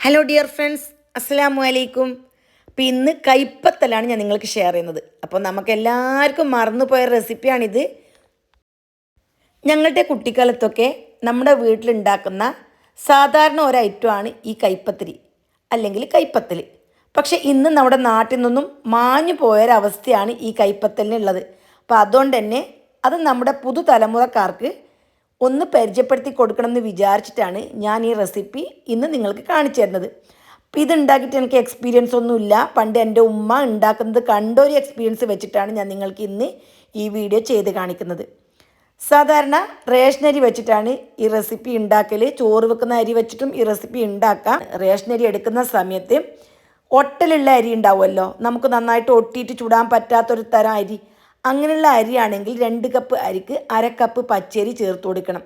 Hello dear friends അസ്സലാമു അലൈക്കും അപ്പോൾ ഇന്ന് കൈപ്പത്തലാണ് ഞാൻ നിങ്ങൾക്ക് ഷെയർ ചെയ്യുന്നത്. അപ്പോൾ നമുക്ക് എല്ലാവർക്കും മറന്നുപോയ റെസിപ്പിയാണിത് ഞങ്ങളുടെ കുട്ടിക്കാലത്തൊക്കെ നമ്മുടെ വീട്ടിലുണ്ടാക്കുന്ന സാധാരണ ഒരു ഐറ്റമാണ് ഈ കൈപ്പത്തിരി അല്ലെങ്കിൽ കൈപ്പത്തൽ പക്ഷേ ഇന്ന് നമ്മുടെ നാട്ടിൽ നിന്നും മാഞ്ഞു പോയൊരവസ്ഥയാണ് ഈ കൈപ്പത്തലിനുള്ളത്. അപ്പോൾ അതുകൊണ്ട് തന്നെ അത് നമ്മുടെ പുതുതലമുറക്കാർക്ക് ഒന്ന് പരിചയപ്പെടുത്തി കൊടുക്കണം എന്ന് വിചാരിച്ചിട്ടാണ് ഞാൻ ഈ റെസിപ്പി ഇന്ന് നിങ്ങൾക്ക് കാണിച്ചു തരുന്നത്. അപ്പോൾ ഇത് ഉണ്ടാക്കിയിട്ട് എനിക്ക് എക്സ്പീരിയൻസ് ഒന്നുമില്ല. പണ്ട് എന്റെ ഉമ്മ ഉണ്ടാക്കുന്നത് കണ്ടൊരു എക്സ്പീരിയൻസ് വെച്ചിട്ടാണ് ഞാൻ നിങ്ങൾക്ക് ഇന്ന് ഈ വീഡിയോ ചെയ്ത് കാണിക്കുന്നത്. സാധാരണ റേഷനരി വെച്ചിട്ടാണ് ഈ റെസിപ്പി ഉണ്ടാക്കൽ. ചോറ് വെക്കുന്ന അരി വെച്ചിട്ടും ഈ റെസിപ്പി ഉണ്ടാക്കാം. റേഷനരി എടുക്കുന്ന സമയത്ത് ഒട്ടലുള്ള അരി ഉണ്ടാവുമല്ലോ. നമുക്ക് നന്നായിട്ട് ഒട്ടിയിട്ട് ചുടാൻ പറ്റാത്തൊരു തരം അരി. അങ്ങനെയുള്ള അരിയാണെങ്കിൽ രണ്ട് കപ്പ് അരിക്ക് അര കപ്പ് പച്ചരി ചേർത്ത് കൊടുക്കണം.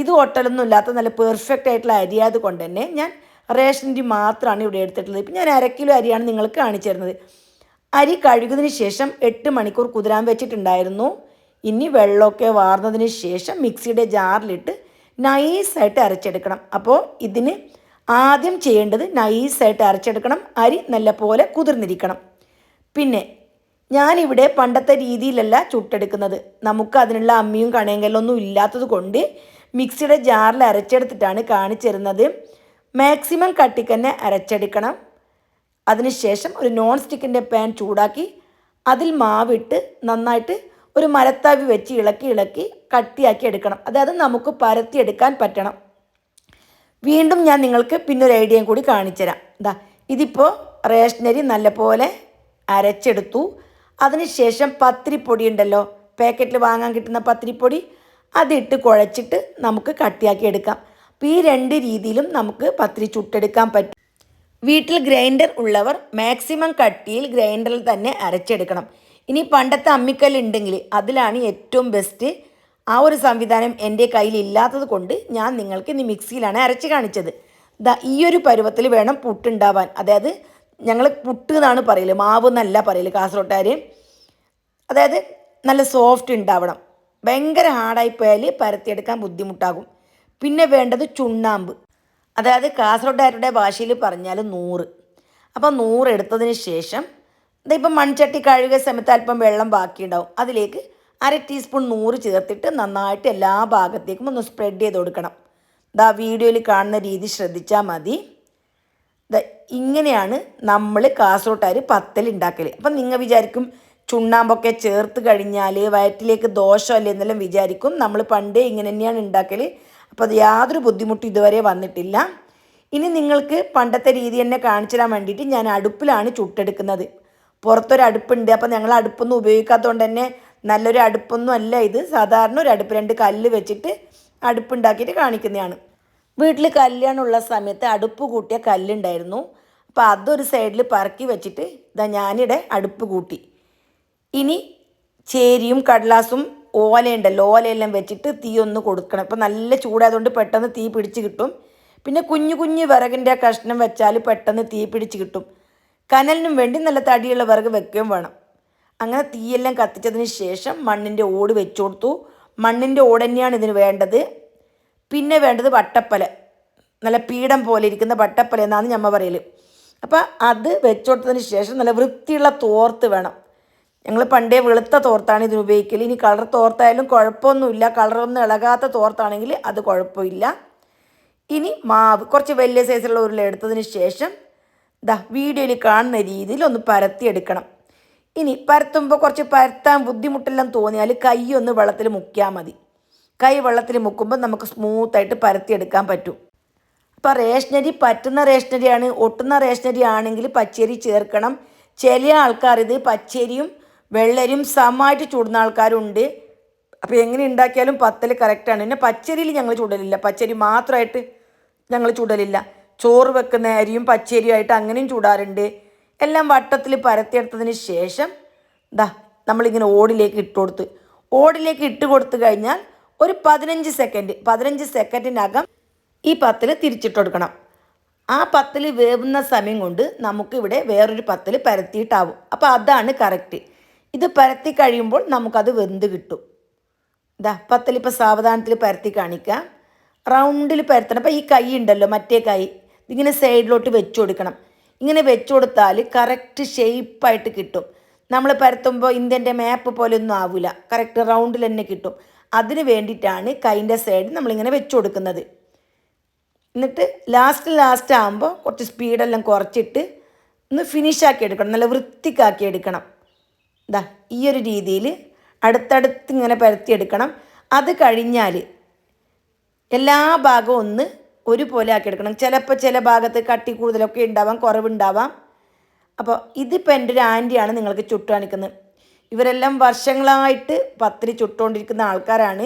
ഇത് ഒട്ടലൊന്നും ഇല്ലാത്ത നല്ല പെർഫെക്റ്റ് ആയിട്ടുള്ള അരിയായത് കൊണ്ട് തന്നെ ഞാൻ റേഷനരി മാത്രമാണ് ഇവിടെ എടുത്തിട്ടുള്ളത്. ഇപ്പം ഞാൻ അര കിലോ അരിയാണ് നിങ്ങൾക്ക് കാണിച്ചു തരുന്നത്. അരി കഴുകുന്നതിന് ശേഷം എട്ട് മണിക്കൂർ കുതിരാൻ വെച്ചിട്ടുണ്ടായിരുന്നു. ഇനി വെള്ളമൊക്കെ വാർന്നതിന് ശേഷം മിക്സിയുടെ ജാറിലിട്ട് നൈസായിട്ട് അരച്ചെടുക്കണം. അപ്പോൾ ഇതിന് ആദ്യം ചെയ്യേണ്ടത് നൈസായിട്ട് അരച്ചെടുക്കണം. അരി നല്ല പോലെ കുതിർന്നിരിക്കണം. പിന്നെ ഞാനിവിടെ പണ്ടത്തെ രീതിയിലല്ല ചുട്ടെടുക്കുന്നത്. നമുക്ക് അതിനുള്ള അമ്മിയും കണയങ്കല്ലൊന്നും ഇല്ലാത്തത് കൊണ്ട് മിക്സിയുടെ ജാറിൽ അരച്ചെടുത്തിട്ടാണ് കാണിച്ചിരുന്നത്. മാക്സിമം കട്ടിക്ക് തന്നെ അരച്ചെടുക്കണം. അതിനുശേഷം ഒരു നോൺ സ്റ്റിക്കിന്റെ പാൻ ചൂടാക്കി അതിൽ മാവിട്ട് നന്നായിട്ട് ഒരു മരത്താവി വെച്ച് ഇളക്കി ഇളക്കി കട്ടിയാക്കി എടുക്കണം. അതായത് നമുക്ക് പരത്തിയെടുക്കാൻ പറ്റണം. വീണ്ടും ഞാൻ നിങ്ങൾക്ക് പിന്നൊരു ഐഡിയയും കൂടി കാണിച്ചുതരാം ഇതാ ഇതിപ്പോൾ റേഷനരി നല്ലപോലെ അരച്ചെടുത്തു. അതിനുശേഷം പത്തിരിപ്പൊടി ഉണ്ടല്ലോ പാക്കറ്റിൽ വാങ്ങാൻ കിട്ടുന്ന പത്തിരിപ്പൊടി അതിട്ട് കുഴച്ചിട്ട് നമുക്ക് കട്ടിയാക്കി എടുക്കാം. അപ്പോൾ ഈ രണ്ട് രീതിയിലും നമുക്ക് പത്തിരി ചുട്ടെടുക്കാൻ പറ്റും. വീട്ടിൽ ഗ്രൈൻഡർ ഉള്ളവർ മാക്സിമം കട്ടിയിൽ ഗ്രൈൻഡറിൽ തന്നെ അരച്ചെടുക്കണം. ഇനി പണ്ടത്തെ അമ്മിക്കല്ല് ഉണ്ടെങ്കിൽ അതിലാണ് ഏറ്റവും ബെസ്റ്റ് ആ ഒരു സംവിധാനം എന്റെ കയ്യിൽ ഇല്ലാത്തത് കൊണ്ട് ഞാൻ നിങ്ങൾക്ക് ഇനി മിക്സിയിലാണ് അരച്ച് കാണിച്ചത്. ഈ ഒരു പരുവത്തിൽ വേണം പുട്ടുണ്ടാവാൻ. അതായത് ഞങ്ങൾ പുട്ട് എന്നാണ് പറയൽ മാവ് എന്നല്ല പറയൽ കാസർഗോട്ടുകാർ അതായത് നല്ല സോഫ്റ്റ് ഉണ്ടാവണം ഭയങ്കര ഹാർഡായി പോയാൽ പരത്തിയെടുക്കാൻ ബുദ്ധിമുട്ടാകും. പിന്നെ വേണ്ടത് ചുണ്ണാമ്പ്. അതായത് കാസർഗോഡുകാരുടെ ഭാഷയിൽ പറഞ്ഞാൽ നൂറ്. അപ്പം നൂറ് എടുത്തതിന് ശേഷം ഇതിപ്പം മൺചട്ടി കഴുകിയ സമയത്ത് അല്പം വെള്ളം ബാക്കിയുണ്ടാവും. അതിലേക്ക് അര ടീസ്പൂൺ നൂറ് ചേർത്തിട്ട് നന്നായിട്ട് എല്ലാ ഭാഗത്തേക്കും ഒന്ന് സ്പ്രെഡ് ചെയ്ത് കൊടുക്കണം. ദാ വീഡിയോയിൽ കാണുന്ന രീതി ശ്രദ്ധിച്ചാൽ മതി. ഇങ്ങനെയാണ് നമ്മൾ കാസർഗോട്ടുകാർ പത്തൽ ഉണ്ടാക്കൽ അപ്പം നിങ്ങൾ വിചാരിക്കും ചുണ്ണാമ്പൊക്കെ ചേർത്ത് കഴിഞ്ഞാൽ വയറ്റിലേക്ക് ദോഷമല്ലേ എന്നെല്ലാം വിചാരിക്കും. നമ്മൾ പണ്ടേ ഇങ്ങനെ തന്നെയാണ് ഉണ്ടാക്കൽ അപ്പോൾ അത് യാതൊരു ബുദ്ധിമുട്ടും ഇതുവരെ വന്നിട്ടില്ല. ഇനി നിങ്ങൾക്ക് പണ്ടത്തെ രീതി തന്നെ കാണിച്ചു തരാൻ വേണ്ടിയിട്ട് ഞാൻ അടുപ്പിലാണ് ചുട്ടെടുക്കുന്നത്. പുറത്തൊരു അടുപ്പുണ്ട്. അപ്പോൾ ഞങ്ങൾ അടുപ്പൊന്നും ഉപയോഗിക്കാത്തതുകൊണ്ട് തന്നെ നല്ലൊരു അടുപ്പൊന്നും അല്ല ഇത്. സാധാരണ ഒരു അടുപ്പ് രണ്ട് കല്ല് വെച്ചിട്ട് അടുപ്പുണ്ടാക്കിയിട്ട് കാണിക്കുന്നതാണ്. വീട്ടിൽ കല്യാണമുള്ള സമയത്ത് അടുപ്പ് കൂട്ടിയ കല്ലുണ്ടായിരുന്നു. അപ്പോൾ അതൊരു സൈഡിൽ പറക്കി വെച്ചിട്ട് ഇതാ ഞാനിവിടെ അടുപ്പ് കൂട്ടി. ഇനി ചേരിയും കടലാസും ഓലയുണ്ടല്ലോ ഓലയെല്ലാം വെച്ചിട്ട് തീ ഒന്ന് കൊടുക്കണം. ഇപ്പം നല്ല ചൂടായതുകൊണ്ട് പെട്ടെന്ന് തീ പിടിച്ച് കിട്ടും. പിന്നെ കുഞ്ഞു കുഞ്ഞു വിറകിന്റെ കഷ്ണം വെച്ചാൽ പെട്ടെന്ന് തീ പിടിച്ച് കിട്ടും. കനലിനും വേണ്ടി നല്ല തടിയുള്ള വിറക് വെക്കുകയും വേണം. അങ്ങനെ തീയെല്ലാം കത്തിച്ചതിന് ശേഷം മണ്ണിന്റെ ഓട് വെച്ചു കൊടുത്തു. മണ്ണിന്റെ ഓട് തന്നെയാണ് ഇതിന് വേണ്ടത്. പിന്നെ വേണ്ടത് വട്ടപ്പല. നല്ല പീഠം പോലെ ഇരിക്കുന്ന വട്ടപ്പല എന്നാണ് ഞമ്മ പറയൽ അപ്പോൾ അത് വെച്ചോട്ടതിന് ശേഷം നല്ല വൃത്തിയുള്ള തോർത്ത് വേണം. ഞങ്ങൾ പണ്ടേ വെളുത്ത തോർത്താണ് ഇതിന് ഉപയോഗിക്കൽ ഇനി കളർ തോർത്തായാലും കുഴപ്പമൊന്നുമില്ല. കളറൊന്നും ഇളകാത്ത തോർത്താണെങ്കിൽ അത് കുഴപ്പമില്ല. ഇനി മാവ് കുറച്ച് വലിയ സൈസുള്ള ഉരുള എടുത്തതിന് ശേഷം ദാ വീഡിയോയിൽ കാണുന്ന രീതിയിൽ ഒന്ന് പരത്തിയെടുക്കണം. ഇനി പരത്തുമ്പോൾ കുറച്ച് പരത്താൻ ബുദ്ധിമുട്ടെല്ലാം തോന്നിയാൽ കൈ ഒന്ന് വെള്ളത്തിൽ മുക്കിയാൽ മതി. കൈ വെള്ളത്തിൽ മുക്കുമ്പോൾ നമുക്ക് സ്മൂത്തായിട്ട് പരത്തിയെടുക്കാൻ പറ്റും. അപ്പോൾ റേഷനരി പറ്റുന്ന റേഷനരിയാണ് ഒട്ടുന്ന റേഷനരി ആണെങ്കിൽ പച്ചരി ചേർക്കണം. ചില ആൾക്കാർ ഇത് പച്ചരിയും വെള്ളരിയും സമമായിട്ട് ചൂടുന്ന ആൾക്കാരുണ്ട്. അപ്പോൾ എങ്ങനെ ഉണ്ടാക്കിയാലും പത്തൽ കറക്റ്റാണ് പിന്നെ പച്ചരിയിൽ ഞങ്ങൾ ചൂടലില്ല. പച്ചരി മാത്രമായിട്ട് ഞങ്ങൾ ചൂടലില്ല. ചോറ് വെക്കുന്ന അരിയും പച്ചരിയുമായിട്ട് അങ്ങനെയും ചൂടാറുണ്ട്. എല്ലാം വട്ടത്തിൽ പരത്തിയെടുത്തതിന് ശേഷം ദാ നമ്മളിങ്ങനെ ഓടിലേക്ക് ഇട്ട് കൊടുത്ത്. ഓടിലേക്ക് ഇട്ട് കൊടുത്തു കഴിഞ്ഞാൽ ഒരു പതിനഞ്ച് സെക്കൻഡ് പതിനഞ്ച് സെക്കൻഡിനകം ഈ പത്തിൽ തിരിച്ചിട്ട് കൊടുക്കണം. ആ പത്തിൽ വേവുന്ന സമയം കൊണ്ട് നമുക്കിവിടെ വേറൊരു പത്തിൽ പരത്തിയിട്ടാവും. അപ്പോൾ അതാണ് കറക്റ്റ് ഇത് പരത്തി കഴിയുമ്പോൾ നമുക്കത് വെന്ത് കിട്ടും. ഇതാ പത്തിൽ ഇപ്പോൾ സാവധാനത്തിൽ പരത്തി കാണിക്കാം. റൗണ്ടിൽ പരത്തണം. അപ്പോൾ ഈ കൈ ഉണ്ടല്ലോ മറ്റേ കൈ. ഇതിങ്ങനെ സൈഡിലോട്ട് വെച്ച് കൊടുക്കണം. ഇങ്ങനെ വെച്ച് കൊടുത്താൽ കറക്റ്റ് ഷേപ്പായിട്ട് കിട്ടും. നമ്മൾ പരത്തുമ്പോൾ ഇന്ത്യന്റെ മാപ്പ് പോലെ ഒന്നും ആവില്ല കറക്റ്റ് റൗണ്ടിൽ തന്നെ കിട്ടും. അതിന് വേണ്ടിയിട്ടാണ് കൈന്റെ സൈഡ് നമ്മളിങ്ങനെ വെച്ച് കൊടുക്കുന്നത്. എന്നിട്ട് ലാസ്റ്റ് ലാസ്റ്റ് ആകുമ്പോൾ കുറച്ച് സ്പീഡെല്ലാം കുറച്ചിട്ട് ഒന്ന് ഫിനിഷാക്കി എടുക്കണം. നല്ല വൃത്തിക്കാക്കി എടുക്കണം. ഇതാ ഈ ഒരു രീതിയിൽ അടുത്തടുത്ത് ഇങ്ങനെ പരത്തിയെടുക്കണം അത് കഴിഞ്ഞാൽ എല്ലാ ഭാഗവും ഒന്ന് ഒരുപോലെ ആക്കി എടുക്കണം. ചിലപ്പോൾ ചില ഭാഗത്ത് കട്ടി കൂടുതലൊക്കെ ഉണ്ടാവാം കുറവുണ്ടാവാം. അപ്പോൾ ഇതിപ്പോൾ എന്റെ ഒരു ആന്റിയാണ് നിങ്ങൾക്ക് ചുട്ടു കാണിക്കുന്നത്. ഇവരെല്ലാം വർഷങ്ങളായിട്ട് പത്തിരി ചുട്ടുകൊണ്ടിരിക്കുന്ന ആൾക്കാരാണ്.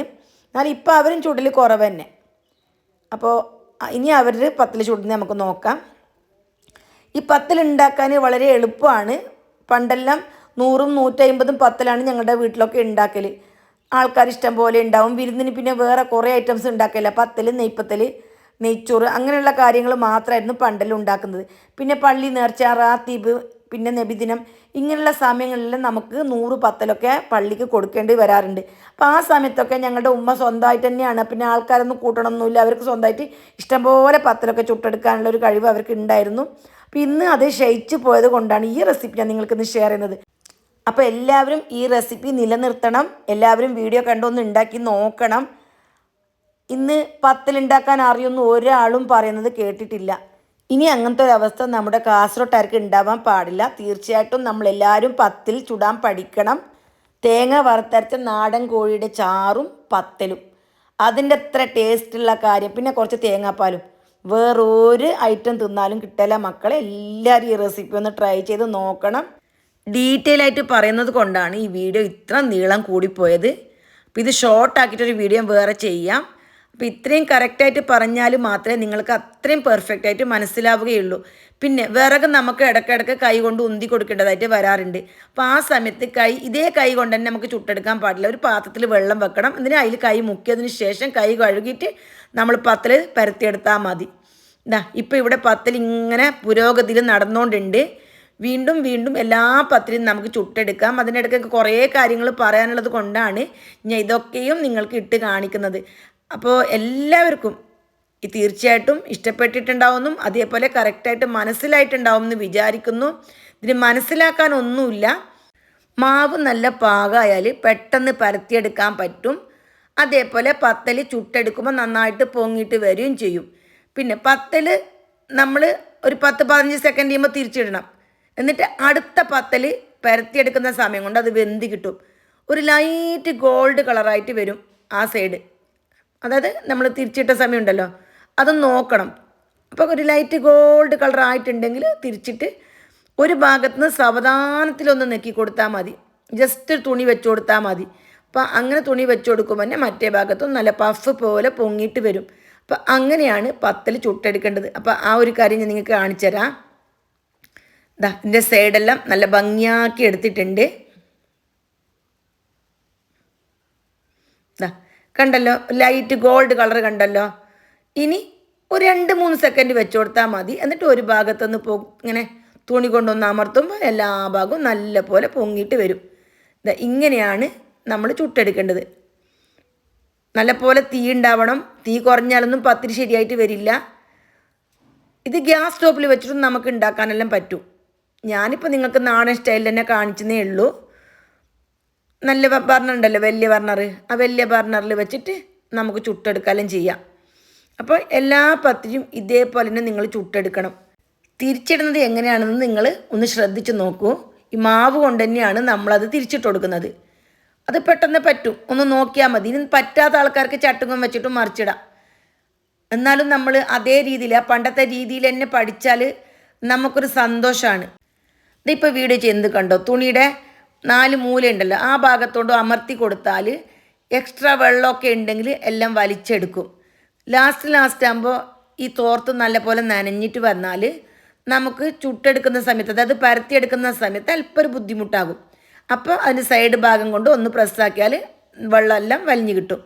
എന്നാൽ ഇപ്പോൾ അവരും ചുടൽ കുറവ് തന്നെ അപ്പോൾ ഇനി അവർ പത്തിൽ ചുടുന്നത് നമുക്ക് നോക്കാം. ഈ പത്തിൽ ഉണ്ടാക്കാൻ വളരെ എളുപ്പമാണ്. പണ്ടെല്ലാം നൂറും നൂറ്റമ്പതും പത്തിലാണ് ഞങ്ങളുടെ വീട്ടിലൊക്കെ ഉണ്ടാക്കൽ ആൾക്കാർ ഇഷ്ടം പോലെ ഉണ്ടാവും. വിരുന്നിന് പിന്നെ വേറെ കുറേ ഐറ്റംസ് ഉണ്ടാക്കില്ല പത്തൽ നെയ്പ്പത്തൽ നെയ്ച്ചോറ് അങ്ങനെയുള്ള കാര്യങ്ങൾ മാത്രമായിരുന്നു പണ്ടെല്ലാം ഉണ്ടാക്കുന്നത്. പിന്നെ പള്ളി നേർച്ച റാത്തീബ് പിന്നെ നബിദിനം ഇങ്ങനെയുള്ള സമയങ്ങളിൽ നമുക്ക് നൂറ് പത്തലൊക്കെ പള്ളിക്ക് കൊടുക്കേണ്ടി വരാറുണ്ട്. അപ്പോൾ ആ സമയത്തൊക്കെ ഞങ്ങളുടെ ഉമ്മ സ്വന്തമായിട്ട് തന്നെയാണ്. പിന്നെ ആൾക്കാരൊന്നും കൂട്ടണമൊന്നുമില്ല. അവർക്ക് സ്വന്തമായിട്ട് ഇഷ്ടംപോലെ പത്തലൊക്കെ ചുട്ടെടുക്കാനുള്ള ഒരു കഴിവ് അവർക്ക് ഉണ്ടായിരുന്നു. അപ്പോൾ ഇന്ന് അത് ക്ഷയിച്ചു പോയത് കൊണ്ടാണ് ഈ റെസിപ്പി ഞാൻ നിങ്ങൾക്കിന്ന് ഷെയർ ചെയ്യുന്നത്. അപ്പോൾ എല്ലാവരും ഈ റെസിപ്പി നിലനിർത്തണം. എല്ലാവരും വീഡിയോ കണ്ടൊന്ന് ഉണ്ടാക്കി നോക്കണം. ഇന്ന് പത്തലുണ്ടാക്കാൻ അറിയുന്ന ഒരാളും പറയുന്നത് കേട്ടിട്ടില്ല. ഇനി അങ്ങനത്തെ ഒരു അവസ്ഥ നമ്മുടെ കാസർഗോട്ടുകാർക്ക് ഉണ്ടാവാൻ പാടില്ല. തീർച്ചയായിട്ടും നമ്മളെല്ലാവരും പത്തിൽ ചുടാൻ പഠിക്കണം. തേങ്ങ വറുത്തരച്ച നാടൻ കോഴിയുടെ ചാറും പത്തലും. അതിന്റെ അത്ര ടേസ്റ്റുള്ള കാര്യം. പിന്നെ കുറച്ച് തേങ്ങാപ്പാലും. വേറൊരു ഐറ്റം തിന്നാലും കിട്ടില്ല മക്കളെ. എല്ലാവരും ഈ റെസിപ്പി ഒന്ന് ട്രൈ ചെയ്ത് നോക്കണം. ഡീറ്റെയിൽ ആയിട്ട് പറയുന്നത് കൊണ്ടാണ് ഈ വീഡിയോ ഇത്ര നീളം കൂടിപ്പോയത്. അപ്പോൾ ഇത് ഷോർട്ട് ആക്കിയിട്ടൊരു വീഡിയോ വേറെ ചെയ്യാം. അപ്പോൾ ഇത്രയും കറക്റ്റായിട്ട് പറഞ്ഞാൽ മാത്രമേ നിങ്ങൾക്ക് അത്രയും പെർഫെക്റ്റ് ആയിട്ട് മനസ്സിലാവുകയുള്ളൂ. പിന്നെ വിറക് നമുക്ക് ഇടയ്ക്കിടയ്ക്ക് കൈ കൊണ്ട് ഉന്തി കൊടുക്കേണ്ടതായിട്ട് വരാറുണ്ട്. അപ്പോൾ ആ സമയത്ത് കൈ ഇതേ കൈ കൊണ്ട് തന്നെ നമുക്ക് ചുട്ടെടുക്കാൻ പാടില്ല. ഒരു പാത്രത്തിൽ വെള്ളം വെക്കണം. എന്നിട്ട് അതിൽ കൈ മുക്കിയതിന് ശേഷം കൈ കഴുകിയിട്ട് നമ്മൾ പത്തിൽ പരത്തിയെടുത്താൽ മതി. ഇതാ ഇപ്പോൾ ഇവിടെ പത്തിൽ ഇങ്ങനെ പുരോഗതിയിൽ നടന്നുകൊണ്ടുണ്ട് വീണ്ടും വീണ്ടും എല്ലാ പത്തിലും നമുക്ക് ചുട്ടെടുക്കാം. അതിനിടയ്ക്ക് കുറേ കാര്യങ്ങൾ പറയാനുള്ളത് കൊണ്ടാണ് ഞാൻ ഇതൊക്കെയും നിങ്ങൾക്ക് ഇട്ട് കാണിക്കുന്നത്. അപ്പോൾ എല്ലാവർക്കും ഈ തീർച്ചയായിട്ടും ഇഷ്ടപ്പെട്ടിട്ടുണ്ടാവുമെന്നും അതേപോലെ കറക്റ്റായിട്ട് മനസ്സിലായിട്ടുണ്ടാവും എന്ന് വിചാരിക്കുന്നു. ഇതിന് മനസ്സിലാക്കാനൊന്നുമില്ല മാവ് നല്ല പാകമായാൽ പെട്ടെന്ന് പരത്തിയെടുക്കാൻ പറ്റും. അതേപോലെ പത്തൽ ചുട്ടെടുക്കുമ്പോൾ നന്നായിട്ട് പൊങ്ങിയിട്ട് വരികയും ചെയ്യും. പിന്നെ പത്തൽ നമ്മൾ ഒരു പത്ത് പതിനഞ്ച് സെക്കൻഡ് ചെയ്യുമ്പോൾ തിരിച്ചിടണം. എന്നിട്ട് അടുത്ത പത്തൽ പരത്തിയെടുക്കുന്ന സമയം കൊണ്ട് അത് വെന്തി കിട്ടും. ഒരു ലൈറ്റ് ഗോൾഡ് കളറായിട്ട് വരും ആ സൈഡ് അതായത് നമ്മൾ തിരിച്ചിട്ട സമയം ഉണ്ടല്ലോ അത് നോക്കണം. അപ്പോൾ ഒരു ലൈറ്റ് ഗോൾഡ് കളർ ആയിട്ടുണ്ടെങ്കിൽ തിരിച്ചിട്ട് ഒരു ഭാഗത്ത് നിന്ന് സാവധാനത്തിലൊന്ന് നെക്കി കൊടുത്താൽ മതി. ജസ്റ്റ് തുണി വെച്ച് കൊടുത്താൽ മതി. അപ്പോൾ അങ്ങനെ തുണി വെച്ച് കൊടുക്കുമ്പോൾ തന്നെ മറ്റേ ഭാഗത്തും നല്ല പഫ് പോലെ പൊങ്ങിയിട്ട് വരും. അപ്പോൾ അങ്ങനെയാണ് പത്തൽ ചുട്ടെടുക്കേണ്ടത്. അപ്പോൾ ആ ഒരു കാര്യം ഞാൻ നിങ്ങൾക്ക് കാണിച്ചു തരാം. ദാ ഇതിന്റെ സൈഡെല്ലാം നല്ല ഭംഗിയാക്കി എടുത്തിട്ടുണ്ട്. ദാ കണ്ടല്ലോ? ലൈറ്റ് ഗോൾഡ് കളർ കണ്ടല്ലോ? ഇനി ഒരു രണ്ട് മൂന്ന് സെക്കൻഡ് വെച്ച് കൊടുത്താൽ മതി. എന്നിട്ട് ഒരു ഭാഗത്തുനിന്ന് പൊ ഇങ്ങനെ തുണി കൊണ്ടൊന്ന് അമർത്തുമ്പോൾ എല്ലാ ഭാഗവും നല്ല പോലെ പൊങ്ങിയിട്ട് വരും. ഇങ്ങനെയാണ് നമ്മൾ ചുട്ടെടുക്കേണ്ടത്. നല്ല പോലെ തീ ഉണ്ടാവണം. തീ കുറഞ്ഞാലൊന്നും പത്തിരി ശരിയായിട്ട് വരില്ല. ഇത് ഗ്യാസ് സ്റ്റോപ്പിൽ വെച്ചിട്ടും നമുക്ക് ഉണ്ടാക്കാനെല്ലാം പറ്റും. ഞാനിപ്പോൾ നിങ്ങൾക്ക് നാടൻ സ്റ്റൈലിൽ തന്നെ കാണിച്ചതേ ഉള്ളൂ. നല്ല ബർണർ ഉണ്ടല്ലോ വലിയ ബർണർ ആ വലിയ ബർണറിൽ വെച്ചിട്ട് നമുക്ക് ചുട്ടെടുക്കാനും ചെയ്യാം. അപ്പോൾ എല്ലാ പത്തിരിയും ഇതേപോലെ തന്നെ നിങ്ങൾ ചുട്ടെടുക്കണം. തിരിച്ചിടുന്നത് എങ്ങനെയാണെന്ന് നിങ്ങൾ ഒന്ന് ശ്രദ്ധിച്ച് നോക്കൂ. ഈ മാവ് കൊണ്ട് തന്നെയാണ് നമ്മളത് തിരിച്ചിട്ട് കൊടുക്കുന്നത്. അത് പെട്ടെന്ന് പറ്റും. ഒന്ന് നോക്കിയാൽ മതി. ഇനി പറ്റാത്ത ആൾക്കാർക്ക് ചട്ടുകം വെച്ചിട്ട് മറിച്ചിടാം. എന്നാലും നമ്മൾ അതേ രീതിയിൽ ആ പണ്ടത്തെ രീതിയിൽ തന്നെ പഠിച്ചാൽ നമുക്കൊരു സന്തോഷമാണ് ഇതിപ്പോൾ വീഡിയോ ചെയ്ത് കണ്ടോ? തുണിയുടെ നാല് മൂലയുണ്ടല്ലോ. ആ ഭാഗത്തോട് അമർത്തി കൊടുത്താൽ എക്സ്ട്രാ വെള്ളമൊക്കെ ഉണ്ടെങ്കിൽ എല്ലാം വലിച്ചെടുക്കും. ലാസ്റ്റ് ലാസ്റ്റ് ആകുമ്പോൾ ഈ തോർത്ത് നല്ലപോലെ നനഞ്ഞിട്ട് വന്നാൽ നമുക്ക് ചുട്ടെടുക്കുന്ന സമയത്ത് അതായത് പരത്തിയെടുക്കുന്ന സമയത്ത് അല്പം ഒരു ബുദ്ധിമുട്ടാകും. അപ്പോൾ അതിന്റെ സൈഡ് ഭാഗം കൊണ്ട് ഒന്ന് പ്രസ്സാക്കിയാൽ വെള്ളമെല്ലാം വലിഞ്ഞു കിട്ടും.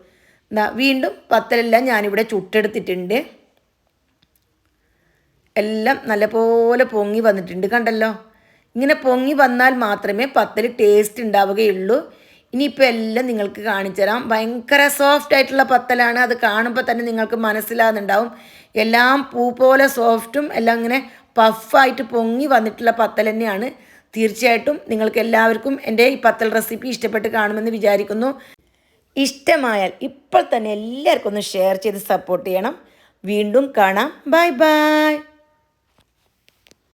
ദാ വീണ്ടും പത്തലെല്ലാം ഞാനിവിടെ ചുട്ടെടുത്തിട്ടുണ്ട്. എല്ലാം നല്ലപോലെ പൊങ്ങി വന്നിട്ടുണ്ട്. കണ്ടല്ലോ? ഇങ്ങനെ പൊങ്ങി വന്നാൽ മാത്രമേ പത്തൽ ടേസ്റ്റ് ഉണ്ടാവുകയുള്ളൂ. ഇനിയിപ്പോൾ എല്ലാം നിങ്ങൾക്ക് കാണിച്ചു തരാം. ഭയങ്കര സോഫ്റ്റ് ആയിട്ടുള്ള പത്തലാണ്. അത് കാണുമ്പോൾ തന്നെ നിങ്ങൾക്ക് മനസ്സിലാകുന്നുണ്ടാവും എല്ലാം പൂ പോലെ സോഫ്റ്റും എല്ലാം ഇങ്ങനെ പഫായിട്ട് പൊങ്ങി വന്നിട്ടുള്ള പത്തൽ തന്നെയാണ്. തീർച്ചയായിട്ടും നിങ്ങൾക്ക് എല്ലാവർക്കും എന്റെ ഈ പത്തൽ റെസിപ്പി ഇഷ്ടപ്പെട്ട് കാണുമെന്ന് വിചാരിക്കുന്നു. ഇഷ്ടമായാൽ ഇപ്പോൾ തന്നെ എല്ലാവർക്കും ഒന്ന് ഷെയർ ചെയ്ത് സപ്പോർട്ട് ചെയ്യണം. വീണ്ടും കാണാം. Bye bye